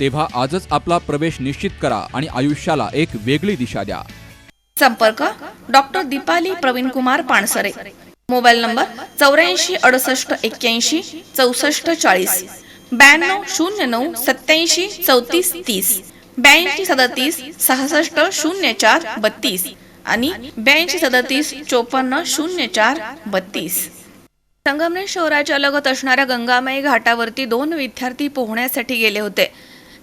तेव्हा आजच आपला प्रवेश निश्चित करा आणि आयुष्याला एक वेगळी दिशा द्या. संपर्क doctor Dipali Pravin Kumar Pansare. Mobile number चौऱ्याऐंशी अडुसष्ट एक्क्याऐंशी चौसष्ट चाळीस. ब्याण्णव शून्य नऊ सत्याऐंशी चौतीस तीस. ब्याऐंशी सदतीस सहासष्ट शून्य चार बत्तीस. आणि ब्याऐंशी सदतीस चोपन्न शून्य चार बत्तीस. संगमनेर शहराच्या लगत असणाऱ्या गंगामाई घाटावरती दोन विद्यार्थी पोहण्यासाठी गेले होते.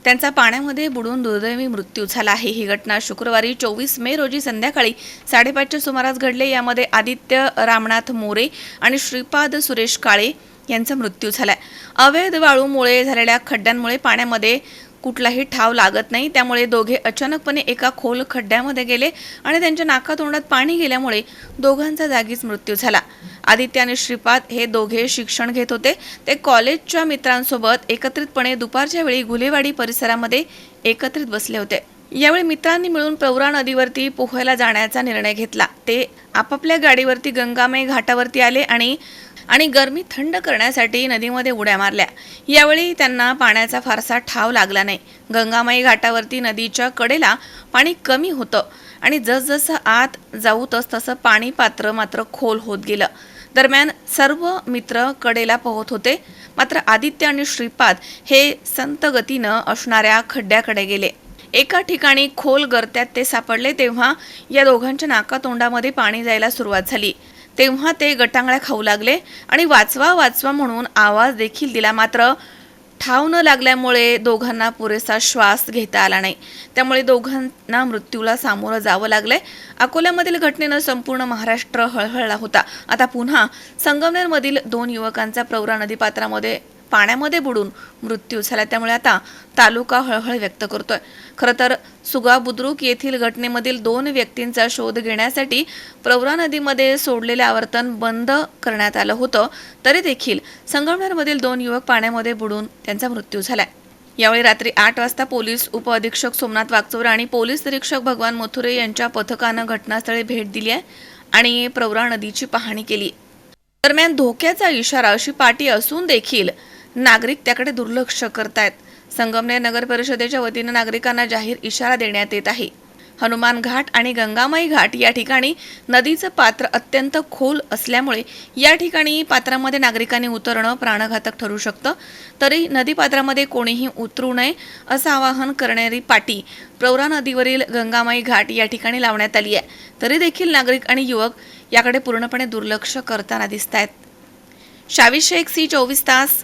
त्यांचा पाण्यामध्ये बुडून दुर्दैवी मृत्यू झाला आहे. ही घटना शुक्रवारी चोवीस मे रोजी संध्याकाळी साडेपाचच्या सुमारास घडले. यामध्ये आदित्य रामनाथ मोरे आणि श्रीपाद सुरेश काळे यांचा मृत्यू झालाय. अवैध वाळूमुळे झालेल्या खड्ड्यांमुळे पाण्यामध्ये कुठलाही ठाव लागत नाही. त्यामुळे दोघे अचानकपणे एका खोल खड्ड्यामध्ये गेले आणि त्यांच्या नाकातोंडात पाणी गेल्यामुळे दोघांचा जागीच मृत्यू झाला. आदित्य आणि श्रीपाद हे दोघे शिक्षण घेत होते. ते कॉलेजच्या मित्रांसोबत एकत्रितपणे दुपारच्या वेळी गुलेवाडी परिसरामध्ये एकत्रित बसले होते. यावेळी मित्रांनी मिळून प्रवरा नदीवरती पोहायला जाण्याचा निर्णय घेतला. ते आपापल्या गाडीवरती गंगामय घाटावरती आले आणि आणि गरमी थंड करण्यासाठी नदीमध्ये उड्या मारल्या. यावेळी त्यांना पाण्याचा फारसा ठाव लागला नाही. गंगामाई घाटावरती नदीच्या कडेला पाणी कमी होतं. आणि जसजसं आत जाऊ तस तसं पाणी पात्र मात्र खोल होत गेलं. दरम्यान सर्व मित्र कडेला पोहत होते. मात्र आदित्य आणि श्रीपाद हे संत गतीनं असणाऱ्या खड्ड्याकडे गेले. एका ठिकाणी खोल गर्त्यात ते सापडले तेव्हा या दोघांच्या नाकातोंडामध्ये पाणी जायला सुरुवात झाली. तेव्हा ते गटांगळ्या खाऊ लागले आणि वाचवा वाचवा म्हणून आवाज देखील दिला मात्र ठाव न लागल्यामुळे दोघांना पुरेसा श्वास घेता आला नाही. त्यामुळे दोघांना मृत्यूला सामोरं जावं लागलंय. अकोल्यामधील घटनेनं संपूर्ण महाराष्ट्र हळहळला होता. आता पुन्हा संगमनेरमधील दोन युवकांचा प्रवरा नदीपात्रामध्ये पाण्यामध्ये बुडून मृत्यू झाला. त्यामुळे आता तालुका हळहळ व्यक्त करतोय. खरं तर सुगा बुद्रुक येथील घटनेमधील दोन व्यक्तींचा शोध घेण्यासाठी प्रवरा नदीमध्ये सोडलेले आवर्तन बंद करण्यात आलं होतं. तरी देखील संगमनेरमधील दोन युवक पाण्यामध्ये बुडून त्यांचा मृत्यू झालाय. यावेळी रात्री आठ वाजता पोलीस उपअधीक्षक सोमनाथ वागचोरे आणि पोलीस निरीक्षक भगवान मथुरे यांच्या पथकानं घटनास्थळी भेट दिली आहे आणि प्रवरा नदीची पाहणी केली दरम्यान धोक्याचा इशारा अशी पाटी असून देखील नागरिक त्याकडे दुर्लक्ष करतायत. संगमनेर नगर परिषदेच्या वतीनं नागरिकांना जाहीर इशारा देण्यात येत आहे. हनुमान घाट आणि गंगामाई घाट या ठिकाणी नदीचं पात्र अत्यंत खोल असल्यामुळे या ठिकाणी पात्रामध्ये नागरिकांनी उतरणं प्राणघातक ठरू शकतं. तरी नदीपात्रामध्ये कोणीही उतरू नये असं आवाहन करणारी पाटी प्रवरा नदीवरील गंगामाई घाट या ठिकाणी लावण्यात आली आहे. तरी देखील नागरिक आणि युवक याकडे पूर्णपणे दुर्लक्ष करताना दिसत आहेत शावी शेख सी चोवीस तास